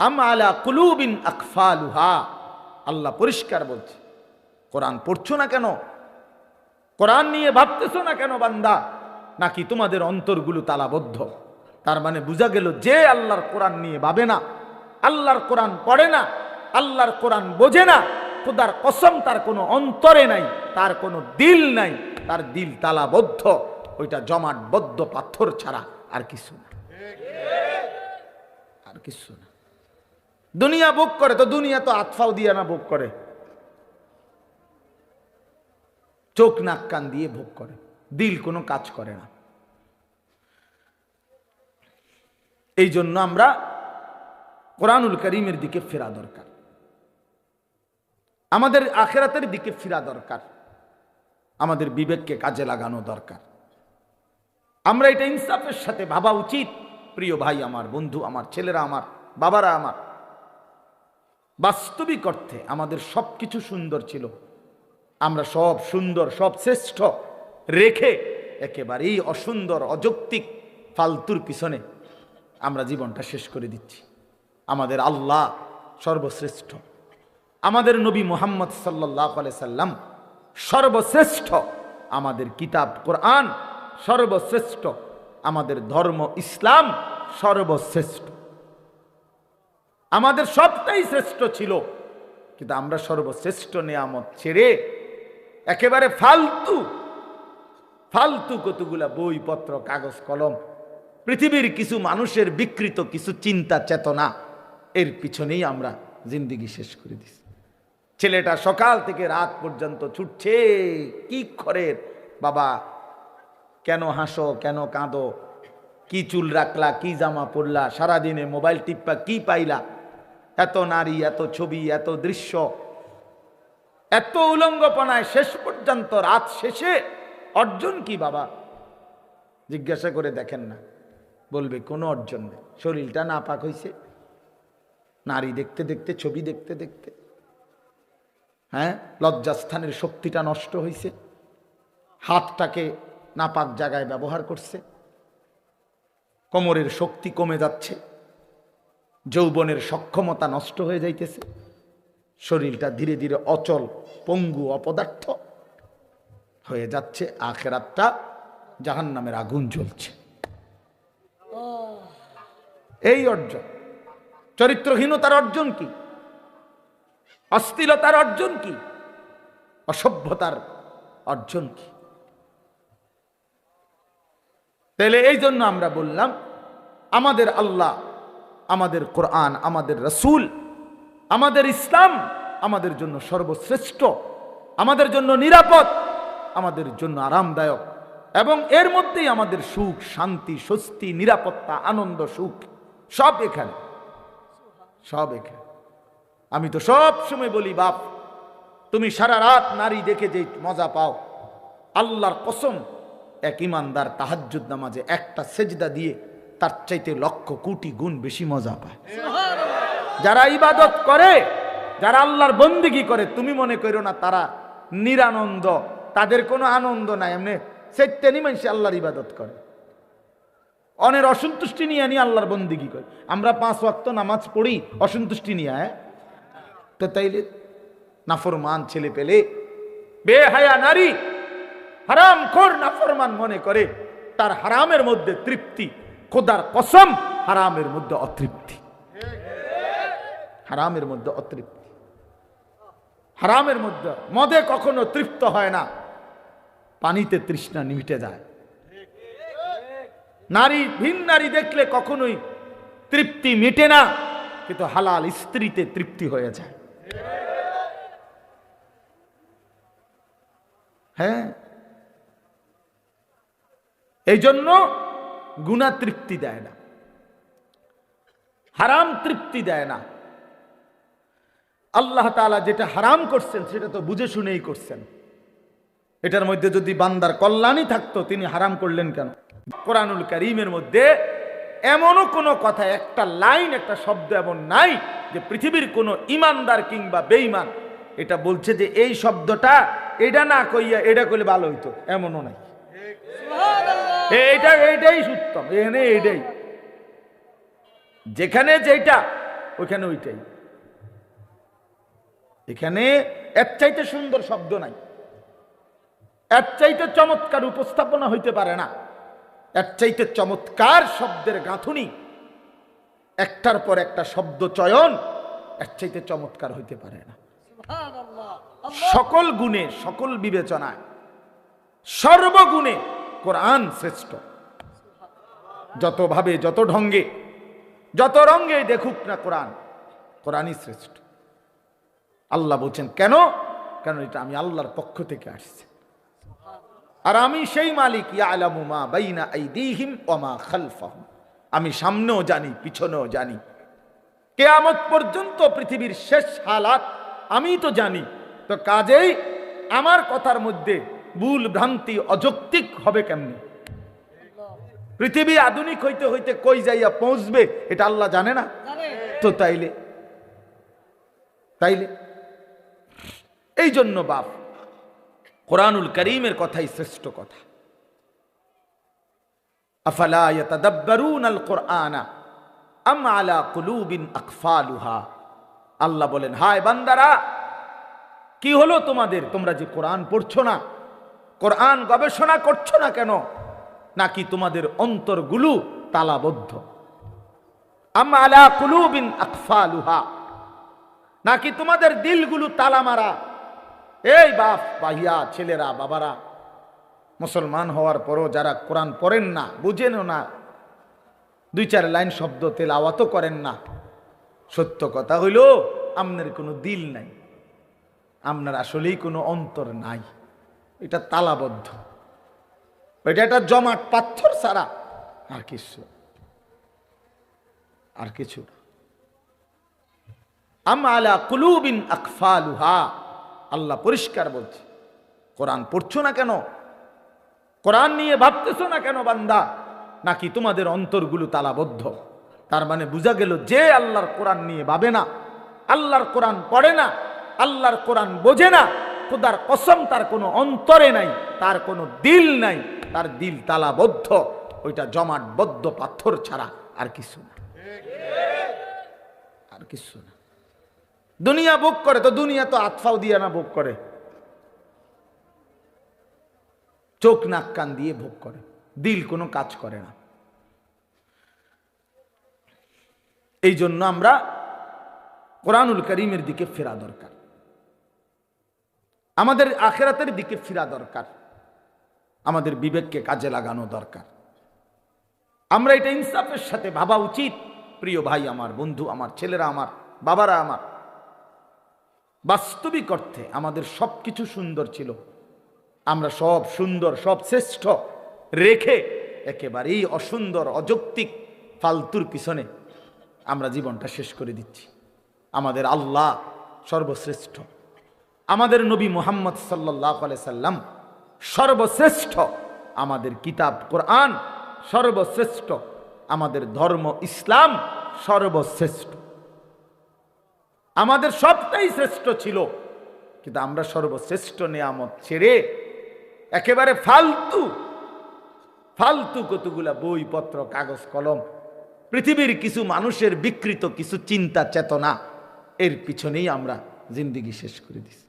আম আলা কুলুবিন আকফালুহা। আল্লাহ পরিষ্কার বলছে কোরআন পড়ছো না কেন? কোরআন নিয়ে ভাবতেছো না কেন বান্দা? নাকি তোমাদের অন্তরগুলো তালাবদ্ধ? তার মানে বোঝা গেল যে আল্লাহর কোরআন নিয়ে ভাবে না আল্লাহর কোরআন পড়ে না আল্লাহর কোরআন বোঝে না খোদার কসম তার কোনো অন্তরে নাই তার কোনো দিল নাই তার দিল তালাবদ্ধ ওইটা জমাটবদ্ধ পাথর ছাড়া আর কিছু না। আর কিছু না। দুনিয়া ভোগ করে, তো দুনিয়া তো আতফাও দিয়া না ভোগ করে। চোখ নাক কান দিয়ে ভোগ করে, দিল কোনো কাজ করে না। এই জন্য আমরা কোরআনুল করিমের দিকে ফেরা দরকার। আমাদের আখেরাতের দিকে ফেরা দরকার। আমাদের বিবেককে কাজে লাগানো দরকার। আমরা এটা ইনসাফের সাথে ভাবা উচিত। প্রিয় ভাই আমার, বন্ধু আমার, ছেলেরা আমার, বাবারা আমার। বাস্তবিক অর্থে আমাদের সব কিছু সুন্দর ছিল। আমরা সব সুন্দর, সব শ্রেষ্ঠ রেখে একেবারেই অসুন্দর, অযৌক্তিক, ফালতুর পিছনে আমরা জীবনটা শেষ করে দিচ্ছি। আমাদের আল্লাহ সর্বশ্রেষ্ঠ। আমাদের নবী মোহাম্মদ সাল্লাহ সাল্লাম সর্বশ্রেষ্ঠ। আমাদের কিতাব কোরআন সর্বশ্রেষ্ঠ। আমাদের ধর্ম ইসলাম সর্বশ্রেষ্ঠ। আমাদের সবটাই শ্রেষ্ঠ ছিল। কিন্তু আমরা সর্বশ্রেষ্ঠ নিয়ামত ছেড়ে একেবারে ফালতু ফালতু কতগুলা বইপত্র, কাগজ, কলম, পৃথিবীর কিছু মানুষের বিকৃত কিছু চিন্তা, চেতনা, এর পিছনেই আমরা জিন্দিগি শেষ করে দিছি। ছেলেটা সকাল থেকে রাত পর্যন্ত ছুটছে, কি খরের বাবা, কেন হাসো, কেন কাঁদো? কি চুল রাখলা, কি জামা পরলা, সারাদিনে মোবাইল টিপ্পা কি পাইলা? এত নারী, এত ছবি, এত দৃশ্য, এত উলঙ্গপনায় শেষ পর্যন্ত রাত শেষে অর্জন কি বাবা? জিজ্ঞাসা করে দেখেন না। বলবে, কোনো অর্জন নেই। শরীরটা নাপাক হয়েছে নারী দেখতে দেখতে, ছবি দেখতে দেখতে হ্যাঁ লজ্জাস্থানের শক্তিটা নষ্ট হয়েছে হাতটাকে নাপাক জায়গায় ব্যবহার করছে। কোমরের শক্তি কমে যাচ্ছে। যৌবনের সক্ষমতা নষ্ট হয়ে যাইতেছে। শরীরটা ধীরে ধীরে অচল, পঙ্গু অপদার্থ হয়ে যাচ্ছে। আখেরাতটা জাহান নামের আগুন জ্বলছে। এই অর্জন, চরিত্রহীনতার অর্জন কি? অস্থিলতার অর্জন কি? অসভ্যতার অর্জন কি? তাহলে এই জন্য আমরা বললাম, আমাদের আল্লাহ আমাদের কোরআন, আমাদের রসুল, আমাদের ইসলাম আমাদের জন্য সর্বশ্রেষ্ঠ, আমাদের জন্য নিরাপদ, আমাদের জন্য আরামদায়ক এবং এর মধ্যেই আমাদের সুখ, শান্তি, স্বস্তি, নিরাপত্তা, আনন্দ, সুখ, সব এখানে সব এখানে। আমি তো সব সময় বলি, বাপ, তুমি সারা রাত নারী দেখে যে মজা পাও, আল্লাহর কসম, এক ইমানদার তাহাজ্জুদ নামাজে একটা সেজদা দিয়ে তার চাইতে লক্ষ কোটি গুণ বেশি মজা পায়। যারা ইবাদত করে যারা আল্লাহর বন্দিগি করে তুমি মনে করো না তারা নিরানন্দ তাদের কোনো আনন্দ নাই। এমনি সেটানি মানুষ আল্লাহর ইবাদত করে। অনের অসন্তুষ্টি নিয়ে নিয়ে আল্লাহর বন্দিগি করে। আমরা পাঁচ ওয়াক্ত নামাজ পড়ি অসন্তুষ্টি নিয়ে হ্যাঁ? তো তাইলে নাফরমান ছেলে পেলে বেহায়া নারী হারাম খোর নাফরমান মনে করে তার হারামের মধ্যে তৃপ্তি। খোদার কসম, হারামের মধ্যে অতৃপ্তি। হারামের মধ্যে অতৃপ্তি। হারামের মধ্যে মদে কখনো তৃপ্ত হয় না। পানিতে তৃষ্ণা মিটে যায়। নারী, ভিন নারী দেখলে কখনোই তৃপ্তি মিটে না, কিন্তু হালাল স্ত্রীতে তৃপ্তি হয়ে যায়। হ্যাঁ? এই জন্য গুণা তৃপ্তি দেয় না। হারাম তৃপ্তি দেয় না। আল্লাহ তাআলা যেটা হারাম করছেন, সেটা তো বুঝে শুনেই করছেন। এটার মধ্যে যদি বান্দার কল্যাণই থাকতো, তিনি হারাম করলেন কেন? কোরআনুল করিমের মধ্যে এমনও কোনো কথা, একটা লাইন, একটা শব্দ এমন নাই যে পৃথিবীর কোনো ইমানদার কিংবা বেঈমান এটা বলছে যে এই শব্দটা, এটা না কইয়া এটা করলে ভালো হইতো। এমনও নাই। এইটা এইটাই উত্তম এখানে এইটাই। যেখানে যেটা ওইখানে ওইটাই। এখানে এর চাইতে সুন্দর শব্দ নাই। এর চাইতে চমৎকার উপস্থাপনা হইতে পারে না। এর চাইতে চমৎকার শব্দের গাঁথুনি একটার পর একটা শব্দ চয়ন এর চাইতে চমৎকার হইতে পারে না। সকল গুণে সকল বিবেচনায় সর্বগুণে কোরআন শ্রেষ্ঠ। যত ভাবে, যত ঢঙ্গে, যত রঙ্গে দেখুক না কোরআন, কোরআনই শ্রেষ্ঠ। আল্লাহ বলছেন, কেন? কেন এটা আমি আল্লাহর পক্ষ থেকে আসছে। আর আমি সেই মালিক আমি সামনেও জানি, পিছনেও জানি। কেয়ামত পর্যন্ত পৃথিবীর শেষ হালাত আমি তো জানি। তো কাজেই আমার কথার মধ্যে ভুল ভ্রান্তি অযৌক্তিক হবে কেমনি? পৃথিবী আধুনিক হইতে হইতে কই যাইয়া পৌঁছবে এটা আল্লাহ জানে না। তো তাইলে তাইলে। এই জন্য বাপ কোরআনুল করিমের কথাই শ্রেষ্ঠ কথা। আফালা কোরআনা আম আলা কুলুবিন আকফালুহা। আল্লাহ বলেন হায় বান্দারা কি হলো তোমাদের? তোমরা যে কোরআন পড়ছো না কোরআন গবেষণা করছ না কেন? নাকি তোমাদের অন্তরগুলো তালাবদ্ধ? নাকি তোমাদের দিলগুলো তালা মারা এই বাপ, বাহিয়া, ছেলেরা, বাবারা, মুসলমান হওয়ার পরও যারা কোরআন পড়েন না, বুঝেনও না, দুই চার লাইন শব্দ তেল আওয়াতও করেন না। সত্য কথা হইল আপনার কোনো দিল নাই। আপনার আসলেই কোনো অন্তর নাই। এটা তালাবদ্ধ। এটা একটা জমাট, পাথর ছাড়া আর কিছু আর কিছু আমালা কুলুবিন আকফালুহা আল্লাহ পরিষ্কার বলছে, কোরআন পড়ছো না কেন? কোরআন নিয়ে ভাবতেছো না কেন বান্দা? নাকি তোমাদের অন্তরগুলো তালাবদ্ধ? তার মানে বোঝা গেল যে আল্লাহর কোরআন নিয়ে ভাবে না, আল্লাহর কোরআন পড়ে না, আল্লাহর কোরআন বোঝে না খোদার কসম, তার কোনো অন্তরে নাই, তার কোনো দিল নাই, তার দিল তালাবদ্ধ, ওইটা জমাটবদ্ধ পাথর ছাড়া আর কিছু না। আর কিছু না। দুনিয়া ভোগ করে তো দুনিয়া তো আতফাও দিয়ে না ভোগ করে। চোখ নাক কান দিয়ে ভোগ করে। দিল কোনো কাজ করে না। এই জন্য আমরা কোরআনুল করিমের দিকে ফেরা দরকার। আমাদের আখেরাতের দিকে ফেরা দরকার। আমাদের বিবেককে কাজে লাগানো দরকার। আমরা এটা ইনসাফের সাথে ভাবা উচিত। প্রিয় ভাই আমার, বন্ধু আমার, ছেলেরা আমার, বাবারা আমার। বাস্তবিক অর্থে আমাদের সব কিছু সুন্দর ছিল। আমরা সব সুন্দর, সব শ্রেষ্ঠ রেখে একেবারেই অসুন্দর, অযৌক্তিক, ফালতুর পিছনে আমরা জীবনটা শেষ করে দিচ্ছি। আমাদের আল্লাহ সর্বশ্রেষ্ঠ। আমাদের নবী মোহাম্মদ সাল্লাহ সাল্লাম সর্বশ্রেষ্ঠ আমাদের কিতাব কোরআন, সর্বশ্রেষ্ঠ আমাদের ধর্ম ইসলাম সর্বশ্রেষ্ঠ। আমাদের সবটাই শ্রেষ্ঠ ছিল, কিন্তু আমরা সর্বশ্রেষ্ঠ নিয়ামত ছেড়ে একেবারে ফালতু ফালতু কতগুলা বইপত্র, কাগজ, কলম, পৃথিবীর কিছু মানুষের বিকৃত কিছু চিন্তা, চেতনা, এর পিছনেই আমরা জিন্দিগি শেষ করে দিছি।